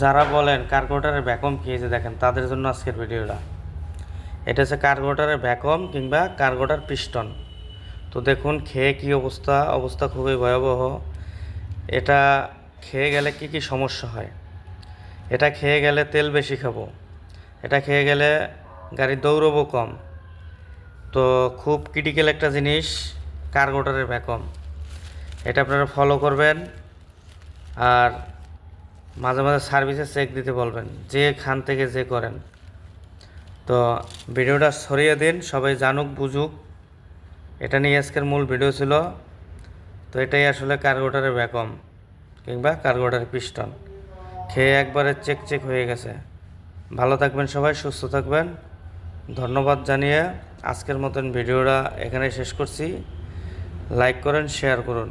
যারা বলেন কার্বোরেটারের ভ্যাকুম কি এই যে দেখেন, তাদের জন্য আজকের ভিডিওটা। এটা হচ্ছে কার্বোরেটারের ভ্যাকুম কিংবা কার্বোরেটার পিস্টন। তো দেখুন, খেয়ে কি অবস্থা? অবস্থা খুবই ভয়াবহ। এটা খেয়ে গেলে কি কি সমস্যা হয়? এটা খেয়ে গেলে তেল বেশি খাব। এটা খেয়ে গেলে গাড়ি দৌড়বো কম। তো খুব ক্রিটিক্যাল একটা জিনিস কার্বোরেটারের ভ্যাকুম এটা আপনারা ফলো করবেন। আর মাঝে মাঝে সার্ভিসে চেক দিতে বলবেন, যে খান থেকে যে করেন। তো ভিডিওটা সরিয়ে দিন, সবাই জানুক, বুঝুক। এটা নিয়ে আজকের মূল ভিডিও ছিল। তো এটাই আসলে কার্গোটারের ব্যাকম কিংবা কার্গোটারের পিস্টন খেয়ে একবারে চেক চেক হয়ে গেছে। ভালো থাকবেন সবাই, সুস্থ থাকবেন। ধন্যবাদ জানিয়ে আজকের মতন ভিডিওটা এখানে শেষ করছি। লাইক করেন শেয়ার করুন।